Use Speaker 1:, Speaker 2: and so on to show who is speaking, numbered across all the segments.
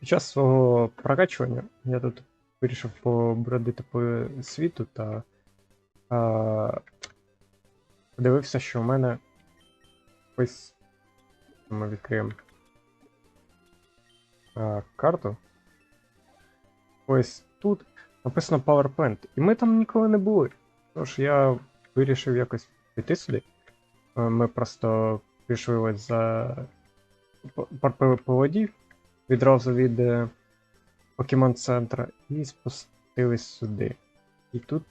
Speaker 1: Під час свого прокачування я тут вирішив побродити по світу та а, подивився, що в мене ось ми відкриємо а, карту. Ось тут написано PowerPoint. І ми там ніколи не були. Тож я вирішив якось піти сюди. Ми просто пішли ось за по- по, по, по воді відразу від Покемон центра і спустились сюди. І тут.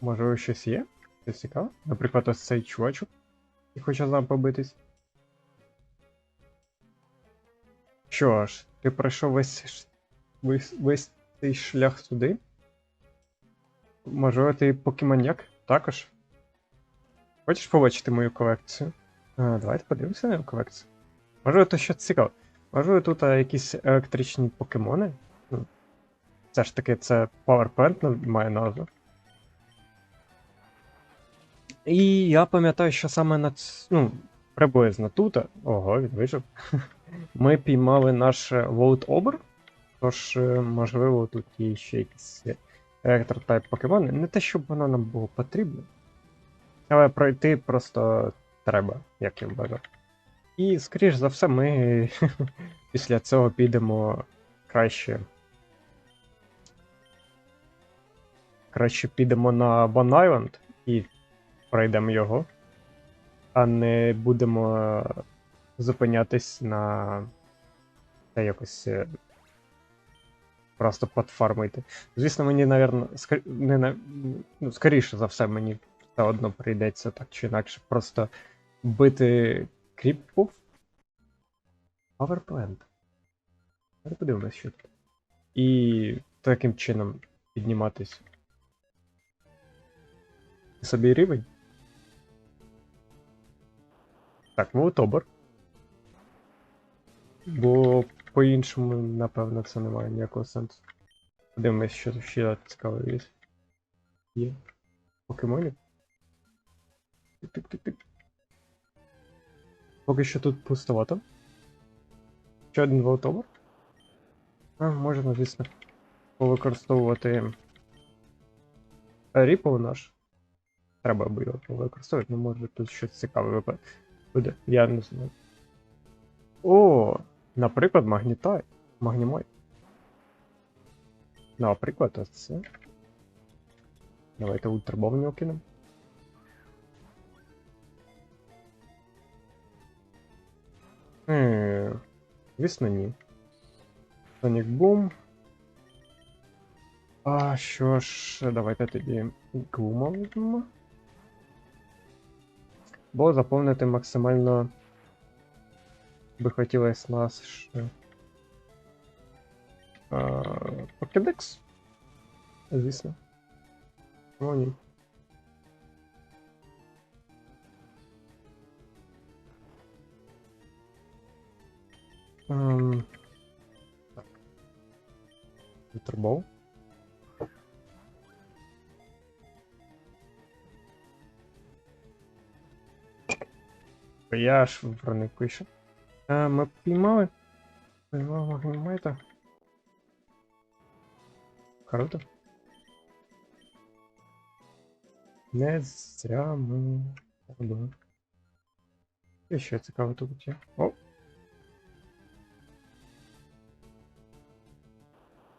Speaker 1: Можливо, щось є? Щось цікаве? Наприклад, ось цей чувачок, який хоче з нами побитись. Що ж, ти пройшов весь, весь, весь цей шлях сюди? Можливо, ти покемоняк також? Хочеш побачити мою колекцію? А, давайте подивимося на колекцію. Можливо, то щось цікаве. Можливо, тут а, якісь електричні покемони. Ну, Все ж таки, це PowerPoint має назву. І я пам'ятаю, що саме на ц... ну, приблизно тут. Ого, він вижив. Ми піймали наш Волт Обер. Тож, е, можливо, тут є ще якісь електро-тайп покемони. Не те, щоб воно нам було потрібно. Але пройти просто треба, як я вважаю. І, скоріш за все, ми після цього підемо краще. Краще підемо на Бон Айленд і пройдемо його, а не будемо зупинятись на та якось е, просто подфармити. Звісно, мені, напевно, скор... не на... ну, скоріше за все, мені все одно прийдеться так чи інакше просто бити кріпов. Powerplant. Давай подивимось, що тут. І таким чином підніматись. Собі рівень. Так, Волтобор. Бо по-іншому, напевно, це не має ніякого сенсу. Подивимось, що ще цікаве є. Є. Покемонів. Тик-тик-тик-тик. Поки що тут пустовато. Ще один волтобор. А, можна, звісно, повикористовувати ріпл наш. Треба би його використовувати, ну може тут щось цікаве буде. Я не знаю. О, наприклад, магнітай. Магнімой. Наприклад, ось це. Давайте ультрабом в нього кинемо. Хм, звісно, ні. Sonic Boom. А що ж, давайте тоді Глума візьмемо. Бо заповнити максимально би хотілося наш а, Покедекс. Звісно. О, ні. Вітербол. Я аж проник пише. Е, ми піймали. Піймали магнімайта. Круто. Не зря ми. Ще цікаво тут є. О!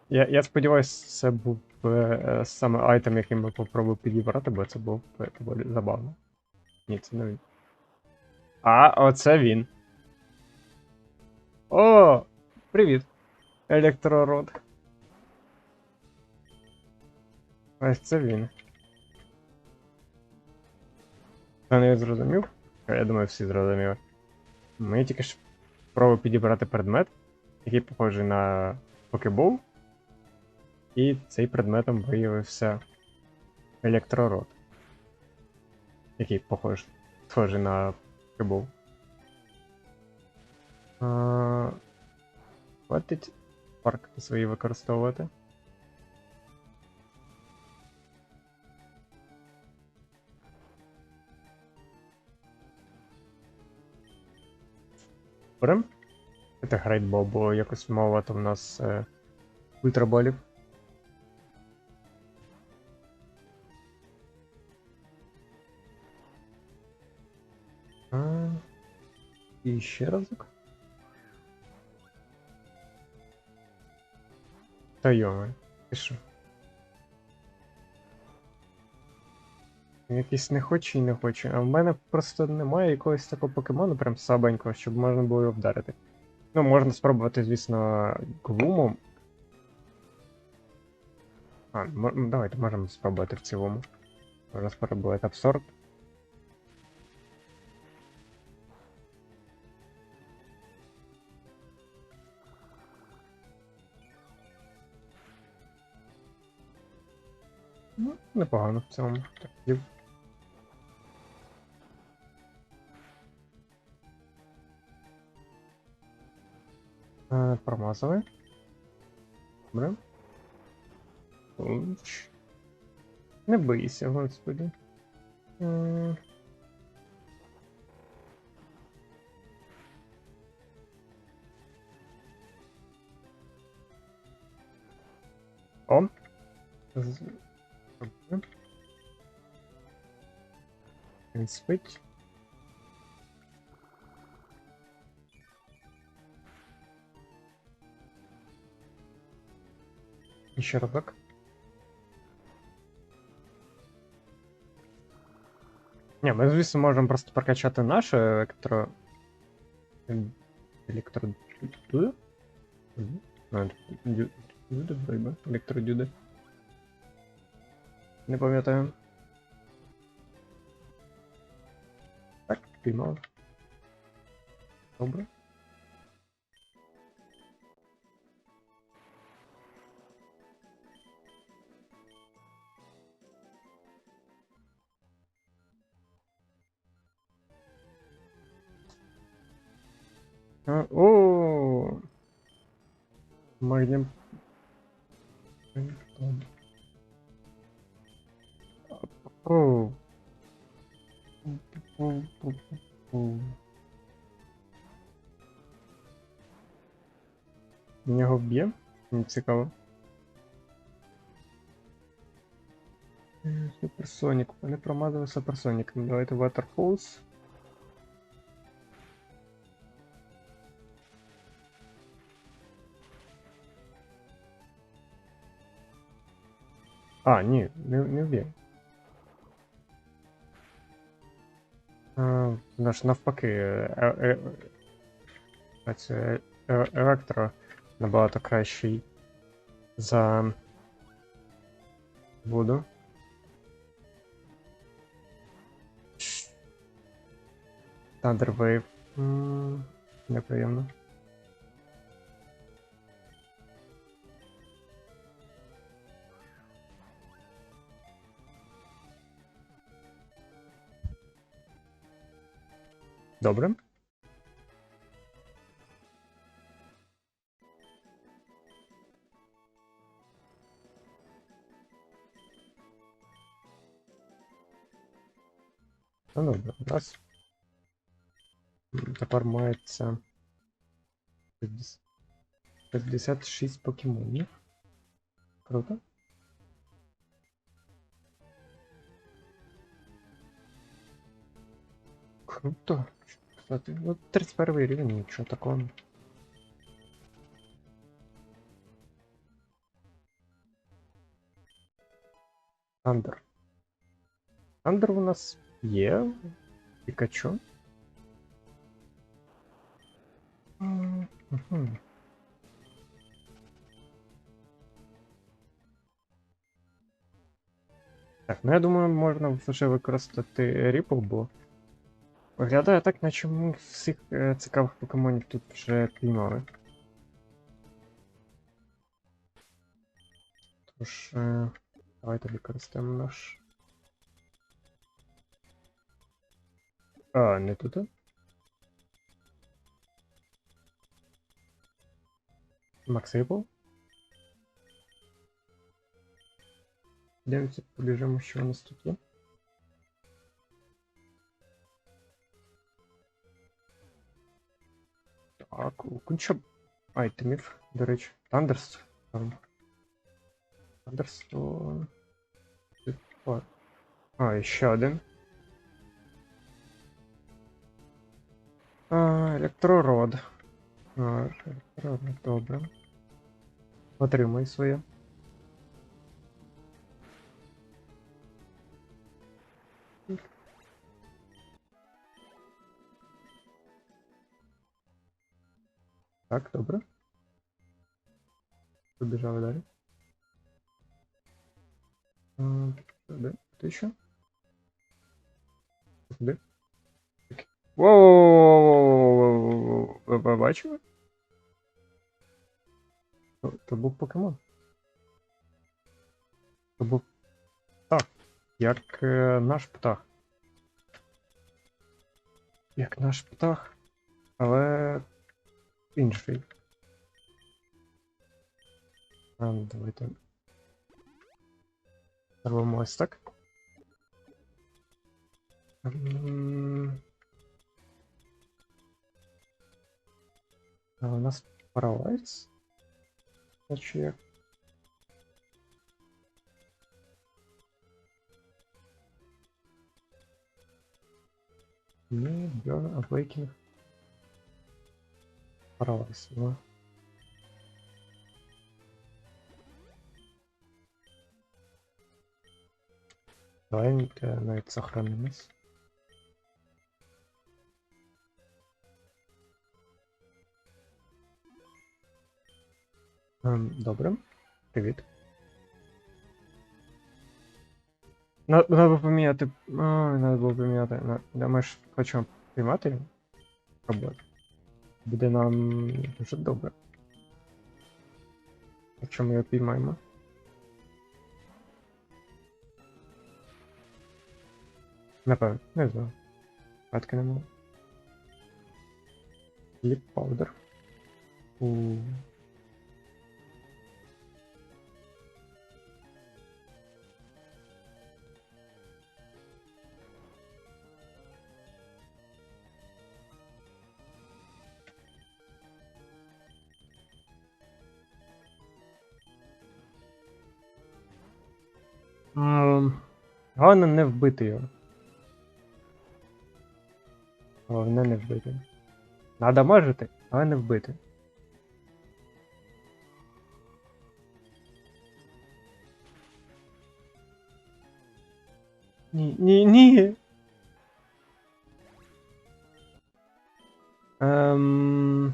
Speaker 1: Я, я сподіваюся, це був е, саме айтем, який ми попробували підібрати, бо це був е, доволі забавно. Ні, це не він. А, оце він. О! Привіт. Електрород. Ось це він. Хто не зрозумів? Я думаю, всі зрозуміли. Ми тільки ж спробували підібрати предмет, який похожий на покебол. І цей предметом виявився електрород. Який похож, схожий на. А, Хватить парки свої використовувати. Добре. Це грейтбол, бо якось мало в нас е, ультраболів. І ще разок. Та йоме, що? Якийсь не хоче і не хоче. А в мене просто немає якогось такого покемону, прям слабенького, щоб можна було його вдарити. Ну, можна спробувати, звісно, глумом. А, ну, давайте можемо спробувати в цілому. Можна спробувати абсорб. Ну, непогано в цілому. Так, Е. Добре. Уч. Не бийся, господи. М. О. З- Добре. Він спить. І ще разок. Ні, ми, звісно, можемо просто прокачати наше електро. Електро. Дюди? Мгм. А, дю- Дюди, вроде. Електродюди. Не пам'ятаю. Так, піймав. Добре. А, о! Магнем. О. Він його вб'є? Мені цікаво. Е, Суперсонік. Вони промазали суперсонік. Давайте Waterfalls. А, ні, не, не вб'є. А, Наш навпаки, е, е, е, це е- електро набагато кращий за воду. Thunder Wave. Неприємно. Добре. Ну добре, у нас м, тепер мається 50 56 покемонів. Круто. Круто. Кстати, ну 31 рівень, нічого такого. Андер. Андер у нас є. Пікачу. Так, ну я думаю, можна вже використати Ripple, бо виглядає так, наче ми всіх е, цікавих покемонів тут вже піймали. Тож, е, давайте використаємо наш. А, не тут. Макс Ripple. Дивимося, побіжимо, що у нас тут є. Так. Куча айтемів, до речі. Тандерс. Там. Тандерстон. А, ще один. Електрород. А, електрород, добре. Отримай своє. Так, добре. Побіжали далі. Сюди. Ти що? Куди? Воу! Ви то був покемон. То був. Так. Як е, наш птах. Як наш птах. Але інший. А, давайте. Зробимо ось так. А у нас паралайз? Значить як? Ні, Burn Awakening. Паралайз, ну. Давай е, навіть сохранимось. Ем, Добре. Привіт. Було поміняти. Надо було поміняти. Ми ж хочемо приймати роботу. Буде нам дуже добре. Якщо ми його піймаємо. Напевно, не знаю. Гадки не можу. Ліп паудер. У. Головне не вбити його. Головне не вбити. Надо мажити, але не вбити. Ні, ні, ні. Ем...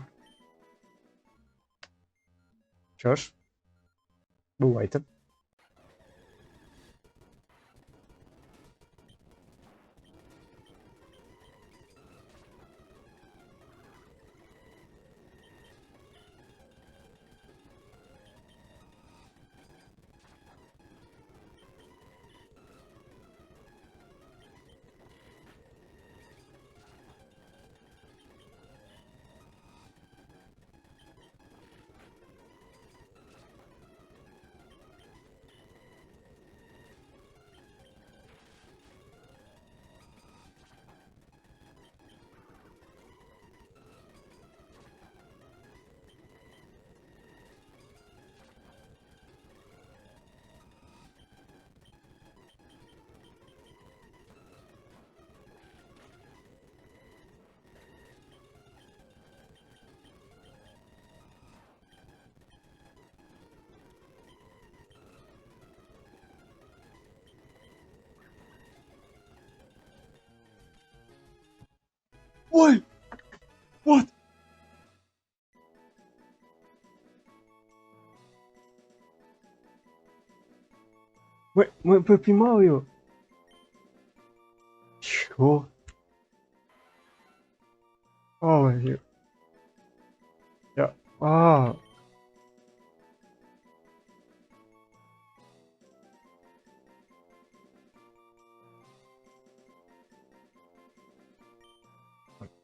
Speaker 1: Що ж? Бувайте. Ой! Вот! Ми, ми попіймали його. Що?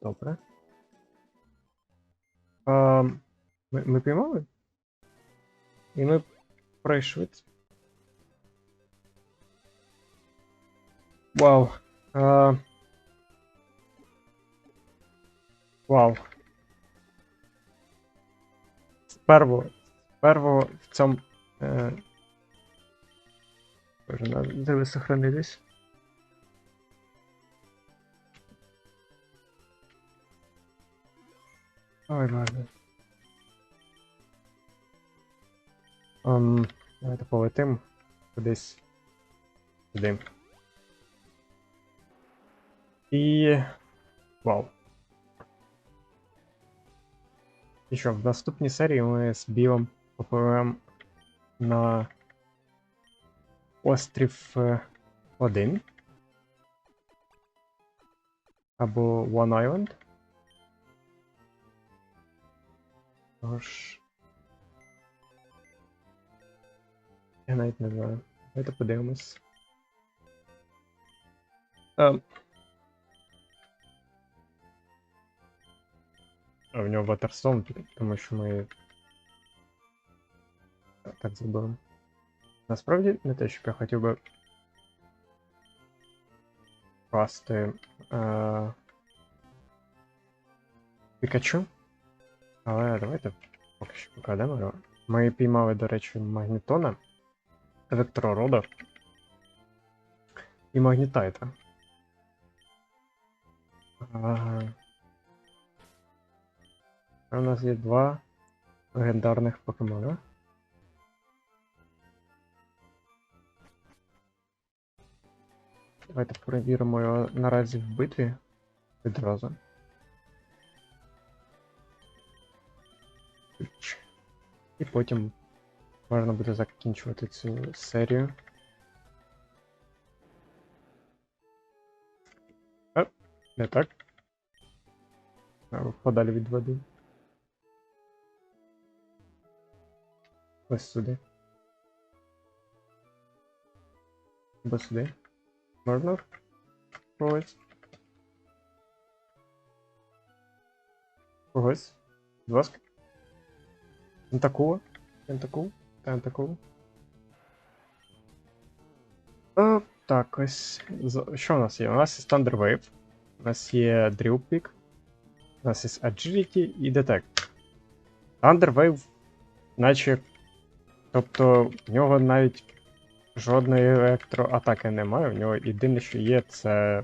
Speaker 1: Добре. А, ми, ми піймали? І ми пройшли. Вау. А... Вау. первого, первого в цьому. Е... Боже, надо де Ой, ладно. Um, давайте полетим кудись сюди. І. Вау. І що, в наступній серії ми з Білом попливемо на острів 1 або One Island. Тож. Я навіть не знаю. Давайте подивимось. Ем. А в нього Ватерстон, тому що ми. Так зробили. Насправді не те, щоб я хотів би. Класти. Е... Пікачу. Але давайте поки що покладемо його. Ми піймали, до речі, магнітона, електророда і магнітайта. Ага. У нас є два легендарних покемона. Давайте перевіримо його наразі в битві відразу. І потім можна буде закінчувати цю серію. А, не так. Подалі від води. Ось сюди. Або сюди. Можна? Когось. Когось. Будь ласка. Тентакула. Тентакул. Тентакул. О, так, ось. Що у нас є? У нас є Thunder Wave. У нас є Drill Peak. У нас є Agility і Detect. Thunder Wave, наче. Тобто, в нього навіть жодної електроатаки немає. В нього єдине, що є, це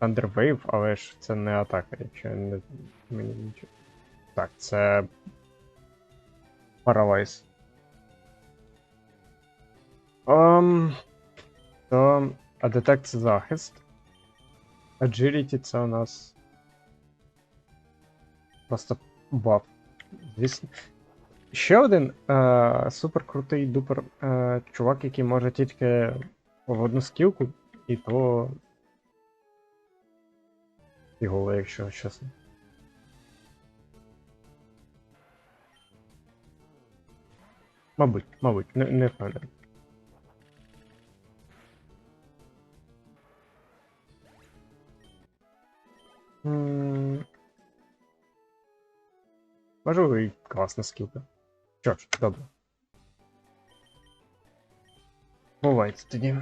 Speaker 1: Thunder Wave, але ж це не атака, якщо не мені нічого. Так, це Paralyze. Um, то, а Detect це захист. Agility це у нас. Просто баф. Звісно. Ще один е, супер крутий дупер е, чувак, який може тільки в одну скілку, і то. Його, якщо чесно. Мабуть, мабуть, не, не впевнений. М, Можливо, і класна скілка. Що ж, добре. Бувайте тоді.